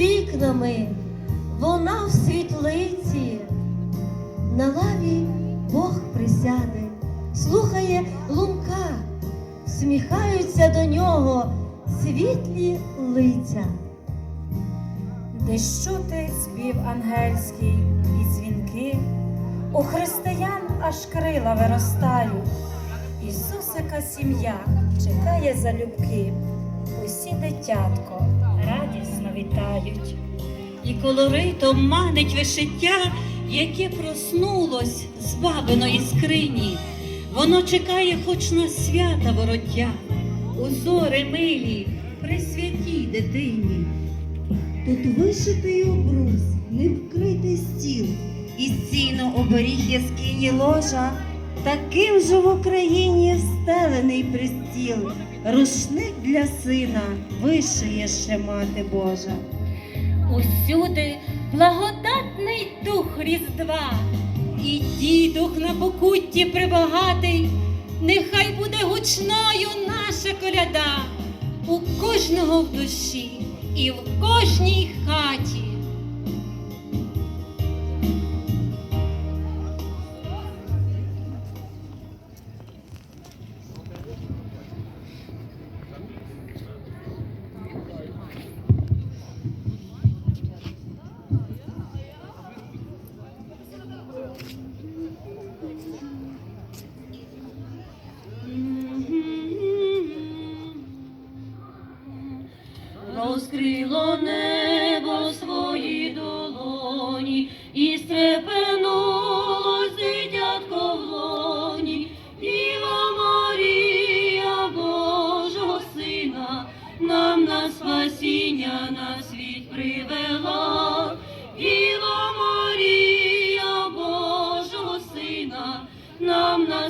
Вікнами, вона в світлиці. На лаві Бог присяде, слухає лунка, всміхаються до нього світлі лиця. Десь чути спів ангельський і дзвінки, у християн аж крила виростають. Ісусика сім'я чекає залюбки, усі дитятко вітають. І колоритом манить вишиття, яке проснулось з бабиної скрині. Воно чекає хоч на свята вороття, узори милі при святій дитині. Тут вишитий обрус, не вкритий стіл, і стіно оберіг яскині ложа, таким же в Україні встелений пристіл, рушник для сина вишиє ще мати Божа. Усюди благодатний дух Різдва, і дідух на покутті прибагатий, нехай буде гучною наша коляда у кожного в душі і в кожній хаті.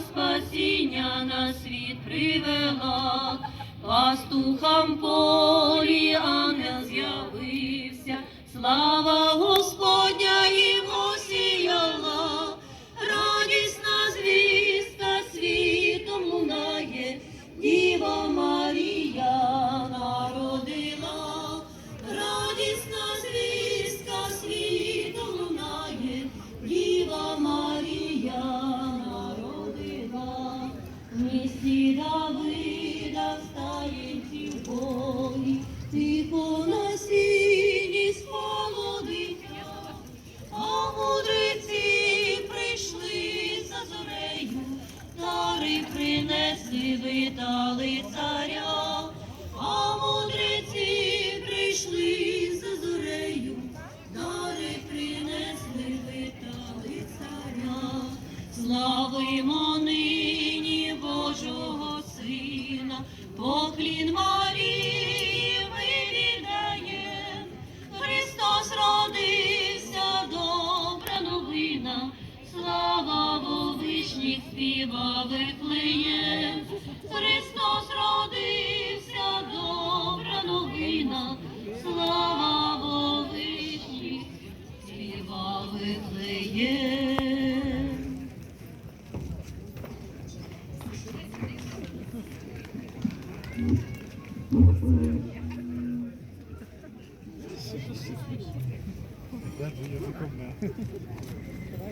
Спасіння на світ привела. Пастухам полі ангел з'явився, слава Господня Славимо нині Божого Сина, поклін Марії ми віддаєм. Христос родився, добра новина, слава вовишніх співа Вифлеєм. Христос родився, добра новина, слава вовишніх співа Вифлеєм.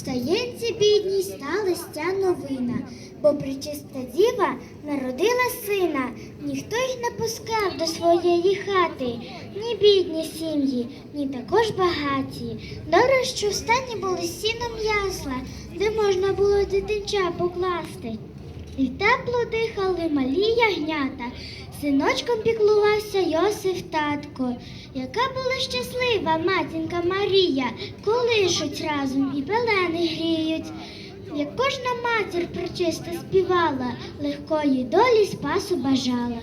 Стається бідній сталася ця новина, бо причиста діва народила сина, ніхто й не пускав до своєї хати, ні бідні сім'ї, ні також багаті. Добре, що в стані були сіном ясла, де можна було дитинча покласти. І тепло дихали малі ягнята. Синочком піклувався Йосиф татко. Яка була щаслива матінка Марія, колишуть разом і пелени гріють. Як кожна матір причиста співала, легкої долі спасу бажала.